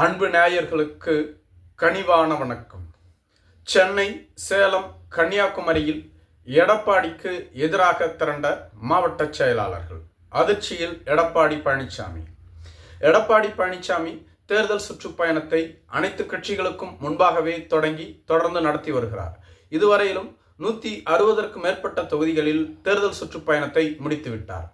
அன்பு நேயர்களுக்கு கனிவான வணக்கம். சென்னை சேலம் கன்னியாகுமரியில் எடப்பாடிக்கு எதிராக திரண்ட மாவட்ட செயலாளர்கள். அதிர்ச்சியில் எடப்பாடி பழனிசாமி எடப்பாடி பழனிசாமி தேர்தல் சுற்றுப்பயணத்தை அனைத்து கட்சிகளுக்கும் முன்பாகவே தொடங்கி தொடர்ந்து நடத்தி வருகிறார். இதுவரையிலும் நூற்றி அறுபதற்கும் மேற்பட்ட தொகுதிகளில் தேர்தல் சுற்றுப்பயணத்தை முடித்துவிட்டார்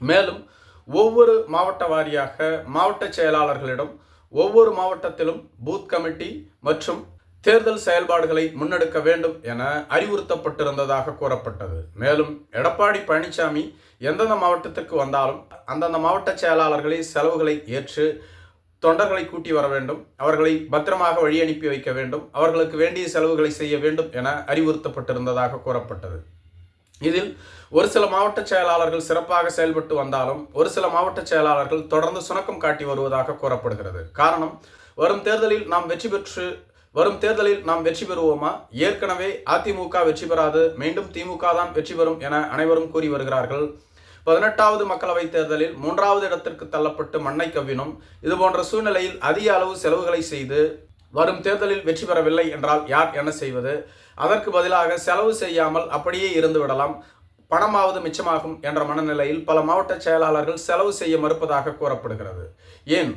மேலும் ஒவ்வொரு மாவட்ட வாரியாக மாவட்ட செயலாளர்களிடம் ஒவ்வொரு மாவட்டத்திலும் பூத் கமிட்டி மற்றும் தேர்தல் செயல்பாடுகளை முன்னெடுக்க வேண்டும் என அறிவுறுத்தப்பட்டிருந்ததாக கூறப்பட்டது. மேலும் எடப்பாடி பழனிசாமி எந்தெந்த மாவட்டத்திற்கு வந்தாலும் அந்தந்த மாவட்ட செயலாளர்களே செலவுகளை ஏற்று தொண்டர்களை கூட்டி வர வேண்டும். அவர்களை பத்திரமாக வழி அனுப்பி வைக்க வேண்டும். அவர்களுக்கு வேண்டிய செலவுகளை செய்ய வேண்டும் என அறிவுறுத்தப்பட்டிருந்ததாக கூறப்பட்டது. இதில் ஒரு சில மாவட்ட செயலாளர்கள் சிறப்பாக செயல்பட்டு வந்தாலும் ஒரு சில மாவட்ட செயலாளர்கள் தொடர்ந்து சுணக்கம் காட்டி வருவதாக கூறப்படுகிறது. காரணம் வரும் தேர்தலில் நாம் வெற்றி பெற்று வரும் தேர்தலில் நாம் வெற்றி பெறுவோமா? ஏற்கனவே அதிமுக வெற்றி பெறாது மீண்டும் திமுக தான் வெற்றி பெறும் என அனைவரும் கூறி வருகிறார்கள். பதினெட்டாவது மக்களவைத் தேர்தலில் மூன்றாவது இடத்திற்கு தள்ளப்பட்டு மண்ணை கவ்வினும். இதுபோன்ற சூழ்நிலையில் அதிக அளவு செலவுகளை செய்து வரும் தேர்தலில் வெற்றி பெறவில்லை என்றால் யார் என்ன செய்வது? அதற்கு பதிலாக செலவு செய்யாமல் அப்படியே இருந்து விடலாம். பணமாவது மிச்சமாகும் என்ற மனநிலையில் பல மாவட்ட செயலாளர்கள் செலவு செய்ய மறுப்பதாக கூறப்படுகிறது. ஏன்?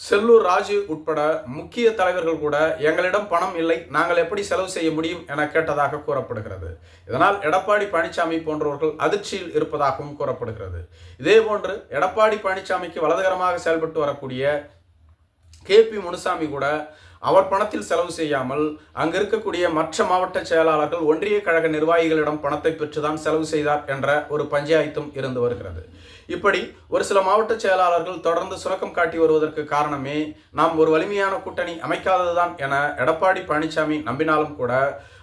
செல்லூர் ராஜு உட்பட முக்கிய தலைவர்கள் கூட எங்களிடம் பணம் இல்லை நாங்கள் எப்படி செலவு செய்ய முடியும் என கேட்டதாக கூறப்படுகிறது. இதனால் எடப்பாடி பழனிசாமி போன்றவர்கள் அதிர்ச்சியில் இருப்பதாகவும் கூறப்படுகிறது. இதேபோன்று எடப்பாடி பழனிசாமிக்கு வலதுகரமாக செயல்பட்டு வரக்கூடிய கே பி முனுசாமி கூட அவர் பணத்தில் செலவு செய்யாமல் அங்கு இருக்கக்கூடிய மற்ற மாவட்ட செயலாளர்கள் ஒன்றிய கழக நிர்வாகிகளிடம் பணத்தை பெற்றுதான் செலவு செய்தார் என்ற ஒரு பஞ்சாயத்தும் இருந்து வருகிறது. இப்படி ஒரு சில மாவட்ட செயலாளர்கள் தொடர்ந்து சுரக்கம் காட்டி வருவதற்கு காரணமே நாம் ஒரு வலிமையான கூட்டணி அமைக்காததுதான் என எடப்பாடி பழனிசாமி நம்பினாலும் கூட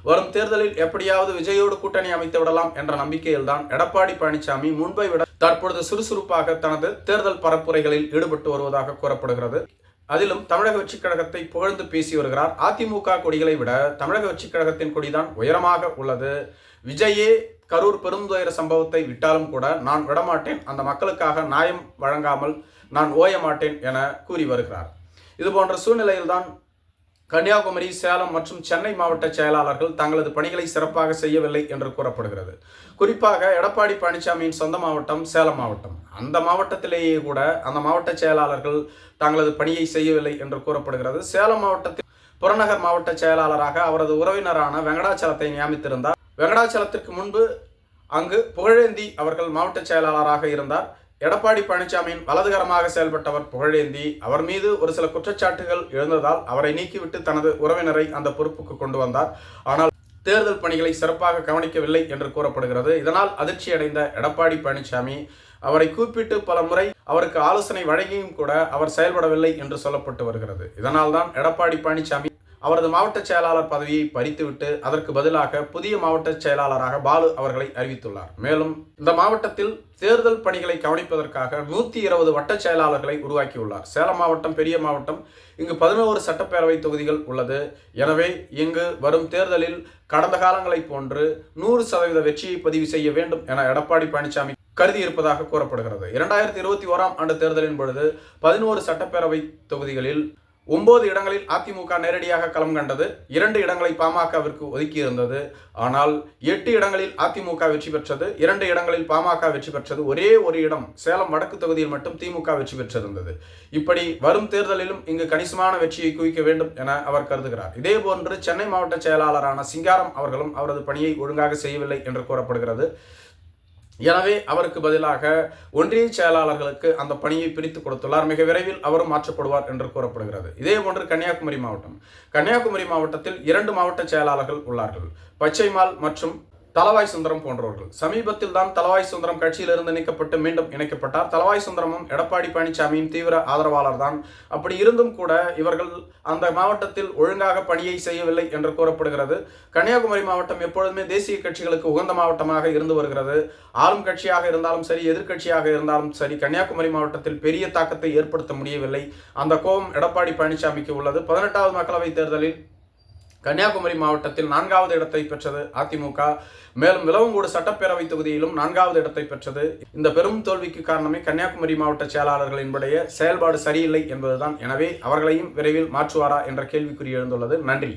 வரும் தேர்தலில் எப்படியாவது விஜயோடு கூட்டணி அமைத்து விடலாம் என்ற நம்பிக்கையில்தான் எடப்பாடி பழனிசாமி முன்பை விட தற்பொழுது சுறுசுறுப்பாக தனது தேர்தல் பரப்புரைகளில் ஈடுபட்டு வருவதாக கூறப்படுகிறது. அதிலும் தமிழக வெற்றிக் கழகத்தை புகழ்ந்து பேசி வருகிறார். அதிமுக கொடிகளை விட தமிழக வெற்றிக் கழகத்தின் கொடிதான் உயரமாக உள்ளது. விஜயே கரூர் பெருந்துயர சம்பவத்தை விட்டாலும் கூட நான் விடமாட்டேன். அந்த மக்களுக்காக நியாயம் வழங்காமல் நான் ஓய மாட்டேன் என கூறி வருகிறார். இது போன்ற சூழ்நிலையில்தான் கன்னியாகுமரி சேலம் மற்றும் சென்னை மாவட்ட செயலாளர்கள் தங்களது பணிகளை சிறப்பாக செய்யவில்லை என்று கூறப்படுகிறது. குறிப்பாக எடப்பாடி பழனிசாமியின் சொந்த மாவட்டம் சேலம் மாவட்டம். அந்த மாவட்டத்திலேயே கூட அந்த மாவட்ட செயலாளர்கள் தங்களது பணியை செய்யவில்லை என்று கூறப்படுகிறது. சேலம் மாவட்டத்தில் புறநகர் மாவட்ட செயலாளராக அவரது உறவினரான வெங்கடாச்சலத்தை நியமித்திருந்தார். வெங்கடாச்சலத்திற்கு முன்பு அங்கு புகழேந்தி அவர்கள் மாவட்ட செயலாளராக இருந்தார். எடப்பாடி பழனிசாமியின் வலதுகரமாக செயல்பட்டவர் புகழேந்தி அவர் மீது ஒரு சில குற்றச்சாட்டுகள் எழுந்ததால் அவரை நீக்கிவிட்டு தனது உறவினரை அந்த பொறுப்புக்கு கொண்டு வந்தார். ஆனால் தேர்தல் பணிகளை சிறப்பாக கவனிக்கவில்லை என்று கூறப்படுகிறது. இதனால் அதிர்ச்சியடைந்த எடப்பாடி பழனிசாமி அவரை கூப்பிட்டு பல முறை அவருக்கு ஆலோசனை வழங்கியும் கூட அவர் செயல்படவில்லை என்று சொல்லப்பட்டு வருகிறது. இதனால்தான் எடப்பாடி பழனிசாமி அவரது மாவட்ட செயலாளர் பதவியை பறித்துவிட்டு அதற்கு பதிலாக புதிய மாவட்ட செயலாளராக பாலு அவர்களை அறிவித்துள்ளார். மேலும் இந்த மாவட்டத்தில் தேர்தல் பணிகளை கவனிப்பதற்காக நூற்றி இருபது வட்ட செயலாளர்களை உருவாக்கியுள்ளார். சேலம் மாவட்டம் பெரிய மாவட்டம் இங்கு பதினோரு சட்டப்பேரவை தொகுதிகள் உள்ளது. எனவே இங்கு வரும் தேர்தலில் கடந்த காலங்களைப் போன்று நூறு சதவீத வெற்றியை பதிவு செய்ய வேண்டும் என எடப்பாடி பழனிசாமி கருதி இருப்பதாக கூறப்படுகிறது. இரண்டாயிரத்தி இருபத்தி ஓராம் ஆண்டு தேர்தலின் பொழுது பதினோரு சட்டப்பேரவை தொகுதிகளில் ஒன்பது இடங்களில் அதிமுக நேரடியாக களம் கண்டது. இரண்டு இடங்களை பாமகவிற்கு ஒதுக்கி இருந்தது ஆனால் எட்டு இடங்களில் அதிமுக வெற்றி பெற்றது. இரண்டு இடங்களில் பாமக வெற்றி பெற்றது. ஒரே ஒரு இடம் சேலம் வடக்கு தொகுதியில் மட்டும் திமுக வெற்றி பெற்றிருந்தது. இப்படி வரும் தேர்தலிலும் இங்கு கணிசமான வெற்றியை குவிக்க வேண்டும் என அவர் கருதுகிறார். இதே போன்று சென்னை மாவட்ட செயலாளரான சிங்காரம் அவர்களும் அவரது பணியை ஒழுங்காக செய்யவில்லை என்று கூறப்படுகிறது. எனவே அவருக்கு பதிலாக ஒன்றிய செயலாளர்களுக்கு அந்த பணியை பிரித்து கொடுத்துள்ளார். மிக விரைவில் அவரும் மாற்றப்படுவார் என்று கூறப்படுகிறது. இதே போன்று கன்னியாகுமரி மாவட்டம். கன்னியாகுமரி மாவட்டத்தில் இரண்டு மாவட்ட செயலாளர்கள் உள்ளார்கள். பச்சைமால் மற்றும் தலவாய் சுந்தரம் போன்றவர்கள். சமீபத்தில் தான் தலவாய் சுந்தரம் கட்சியிலிருந்து நீக்கப்பட்டு மீண்டும் இணைக்கப்பட்டார். தலவாய் சுந்தரமும் எடப்பாடி பழனிசாமியின் தீவிர ஆதரவாளர் தான் அப்படி இருந்தும் கூட இவர்கள் அந்த மாவட்டத்தில் ஒழுங்காக பணியை செய்யவில்லை என்று கூறப்படுகிறது. கன்னியாகுமரி மாவட்டம் எப்பொழுதுமே தேசிய கட்சிகளுக்கு உகந்த மாவட்டமாக இருந்து வருகிறது. ஆளும் கட்சியாக இருந்தாலும் சரி எதிர்க்கட்சியாக இருந்தாலும் சரி கன்னியாகுமரி மாவட்டத்தில் பெரிய தாக்கத்தை ஏற்படுத்த முடியவில்லை. அந்த கோபம் எடப்பாடி பழனிசாமிக்கு உள்ளது. பதினெட்டாவது மக்களவைத் தேர்தலில் கன்னியாகுமரி மாவட்டத்தில் நான்காவது இடத்தை பெற்றது அதிமுக. மேலும் விலவங்கூடு சட்டப்பேரவை தொகுதியிலும் நான்காவது இடத்தை பெற்றது. இந்த பெரும் தோல்விக்கு காரணமே கன்னியாகுமரி மாவட்ட செயலாளர்களினுடைய செயல்பாடு சரியில்லை என்பதுதான். எனவே அவர்களையும் விரைவில் மாற்றுவாரா என்ற கேள்விக்குறி எழுந்துள்ளது. நன்றி.